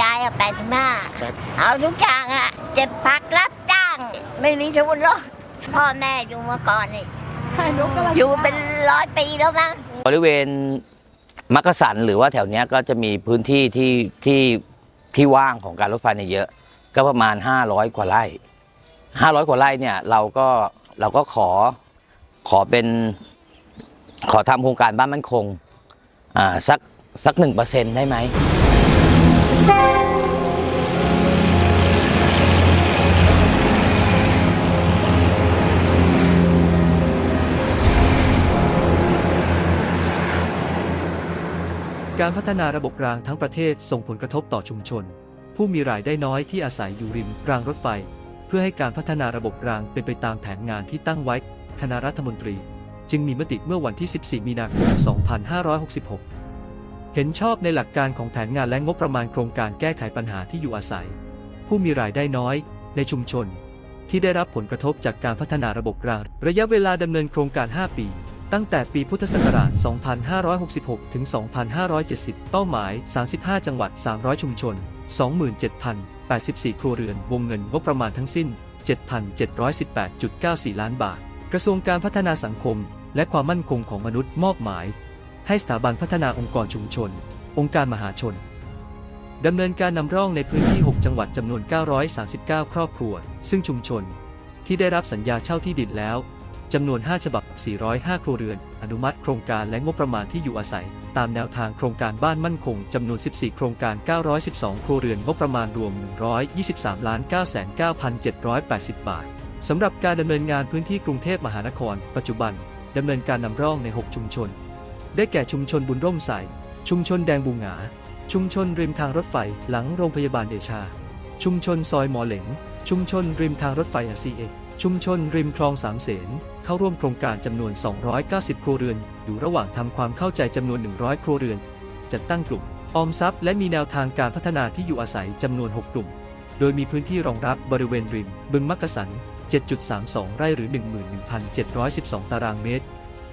ยายอะแปดสิบห้าเอาทุกอย่างอะเจ็บพักรับจ้าง ไม่มีทุนหรอกพ่อแม่อยู่มาก่อนนี่อยู่เป็นร้อยปีแล้วมั้งบริเวณมักกะสันหรือว่าแถวเนี้ยก็จะมีพื้นที่ที่ที่ที่ว่างของการรถไฟเนี่ยเยอะ ก็ประมาณ 500 กว่าไร่500 กว่าไร่เนี่ยเราก็เราก็ขอขอเป็นขอทำโครงการบ้านมั่นคง อ่า สักสักหนึ่งเปอร์เซ็นได้ไหม การพัฒนาระบบรางทั้งประเทศส่งผลกระทบต่อชุมชน ผู้มีรายได้น้อยที่อาศัยอยู่ริมรางรถไฟ เพื่อให้การพัฒนาระบบรางเป็นไปตามแผนงานที่ตั้งไว้ คณะรัฐมนตรี จึงมีมติเมื่อวันที่ 14 มีนาคม 2566 เห็นชอบในหลักการของแผนงานและงบประมาณโครงการแก้ไขปัญหาที่อยู่อาศัย ผู้มีรายได้น้อย ในชุมชน ที่ได้รับผลกระทบจากการพัฒนาระบบรางระยะเวลาดำเนินโครงการ 5 ปี ตั้งแต่ปีพุทธศักราช 2566 ถึง 2570 เป้าหมาย 35 จังหวัด 300 ชุมชน 27,084 ครัวเรือน วงเงินงบประมาณทั้งสิ้น 7,718.94 ล้านบาท กระทรวงการพัฒนาสังคม และความมั่นคงของมนุษย์มอบหมาย ให้สถาบันพัฒนาองค์กรชุมชน องค์การมหาชนดำเนินการนำร่องในพื้นที่ 6 จังหวัดจำนวน 939 ครอบครัว ซึ่งชุมชน ที่ได้รับสัญญาเช่าที่ดินแล้วจำนวน 5 ฉบับ 405 ครัวเรือน อนุมัติโครงการและงบประมาณที่อยู่อาศัย ตามแนวทางโครงการบ้านมั่นคง จำนวน 14 โครงการ 912 ครัวเรือน งบประมาณรวม 123ล้าน9,780 บาท สำหรับการดำเนินงานพื้นที่กรุงเทพมหานคร ปัจจุบันดำเนินการนำร่องใน 6 ชุมชน ได้แก่ชุมชนบุญร่มใส ชุมชนแดงบูหงา ชุมชนริมทางรถไฟหลังโรงพยาบาลเดชา ชุมชนซอยหมอเหลง ชุมชนริมทางรถไฟอาซีเอชุมชนริมคลองสามเสนเข้าร่วมโครงการจำนวน 290 ครัวเรือน อยู่ระหว่างทำความเข้าใจจำนวน 100 ครัวเรือน จัดตั้งกลุ่ม ออมทรัพย์และมีแนวทางการพัฒนาที่อยู่อาศัยจำนวน 6 กลุ่ม โดยมีพื้นที่รองรับบริเวณริม บึงมักกะสัน 7.32 ไร่หรือ 11,712 ตารางเมตร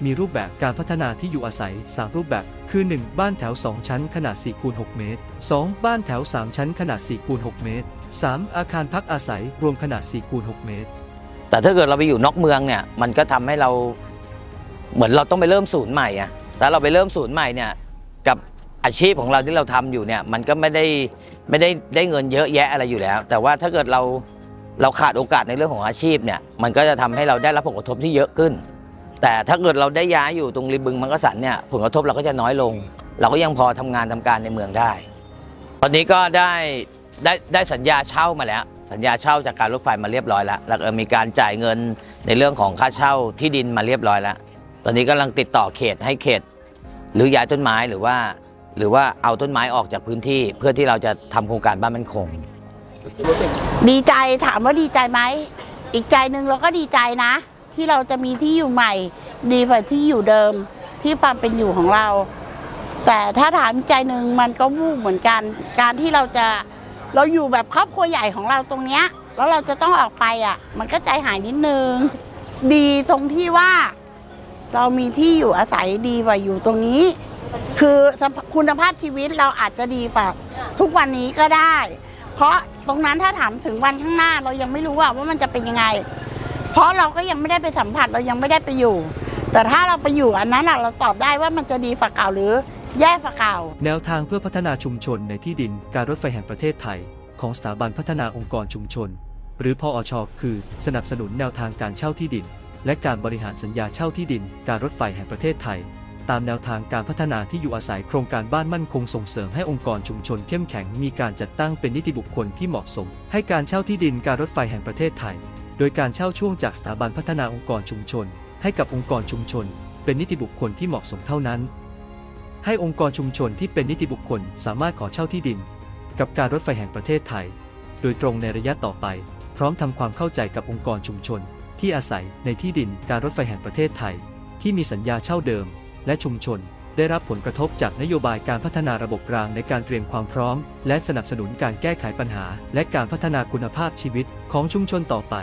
มีรูปแบบการพัฒนาที่อยู่อาศัย 3 รูปแบบ คือ 1 บ้านแถว 2 ชั้นขนาด4คูณ6เมตร 2 บ้านแถว 3 ชั้นขนาด4คูณ6เมตร 3 อาคารพักอาศัยรวมขนาด4คูณ6เมตร แต่ถ้าเกิดเราไปอยู่นอกเมืองเนี่ยมันก็ทำให้เราเหมือนเราต้องไปเริ่มศูนย์ใหม่อะถ้าเราไปเริ่มศูนย์ใหม่เนี่ยกับอาชีพของเราที่เราทำอยู่เนี่ยมันก็ไม่ได้ไม่ได้ได้เงินเยอะแยะอะไรอยู่แล้ว แต่ว่าถ้าเกิดเราเราขาดโอกาสในเรื่องของอาชีพเนี่ยมันก็จะทำให้เราได้รับผลกระทบที่เยอะขึ้น แต่ถ้าเกิดเราได้ย้ายอยู่ตรงริมบึงมังกะสันเนี่ยผลกระทบเราก็จะน้อยลง เราก็ยังพอทำงานทำการในเมืองได้ ตอนนี้ก็ได้ได้ได้สัญญาเช่ามาแล้ว สัญญาเช่าจากการรถไฟมาเรียบร้อยแล้วแล้วก็มีการจ่ายเงินในเรื่องของค่าเช่าที่ดินมาเรียบร้อยแล้ว ตอนนี้กำลังติดต่อเขตให้เขต หรือย้ายต้นไม้หรือว่า หรือว่าเอาต้นไม้ออกจากพื้นที่เพื่อที่เราจะทำโครงการบ้านมั่นคง ดีใจถามว่าดีใจไหมอีกใจหนึ่งเราก็ดีใจนะ ที่เราจะมีที่อยู่ใหม่ ดีกว่าที่อยู่เดิมที่ความเป็นอยู่ของเรา แต่ถ้าถามใจหนึ่งมันก็วูบเหมือนกัน การที่เราจะเราอยู่แบบครอบครัวใหญ่ของเราตรงเนี้ย แล้วเราจะต้องออกไปอะ มันก็ใจหายนิดนึง ดีตรงที่ว่า เรามีที่อยู่อาศัยดีกว่าอยู่ตรงนี้ คือคุณภาพชีวิตเราอาจจะดีกว่าทุกวันนี้ก็ได้ เพราะตรงนั้นถ้าถามถึงวันข้างหน้าเรายังไม่รู้ว่าว่ามันจะเป็นยังไง เพราะเราก็ยังไม่ได้ไปสัมผัสเรายังไม่ได้ไปอยู่ แต่ถ้าเราไปอยู่อันนั้นเราตอบได้ว่ามันจะดีฝ่าเก่าหรือแย่ฝ่าเก่า แนวทางเพื่อพัฒนาชุมชนในที่ดินการรถไฟแห่งประเทศไทย ของสถาบันพัฒนาองค์กรชุมชน หรือพออชคือ สนับสนุนแนวทางการเช่าที่ดิน และการบริหารสัญญาเช่าที่ดิน การรถไฟแห่งประเทศไทยตามแนวทางการพัฒนาที่อยู่อาศัยโครงการบ้านมั่นคงส่งเสริมให้องค์กรชุมชนเข้มแข็งมีการจัดตั้งเป็นนิติบุคคลที่เหมาะสม ให้การเช่าที่ดินการรถไฟแห่งประเทศไทย โดยการเช่าช่วงจากสถาบันพัฒนาองค์กรชุมชน ให้กับองค์กรชุมชน เป็นนิติบุคคลที่เหมาะสมเท่านั้น ให้องค์กรชุมชนที่เป็นนิติบุคคลสามารถขอเช่าที่ดิน กับการรถไฟแห่งประเทศไทย โดยตรงในระยะต่อไป พร้อมทำความเข้าใจกับองค์กรชุมชน ที่อาศัยในที่ดินการรถไฟแห่งประเทศไทย ที่มีสัญญาเช่าเดิม และชุมชนได้รับผลกระทบจากนโยบายการพัฒนาระบบรางในการเตรียมความพร้อม และสนับสนุนการแก้ไขปัญหา และการพัฒนาคุณภาพชีวิตของชุมชนต่อไป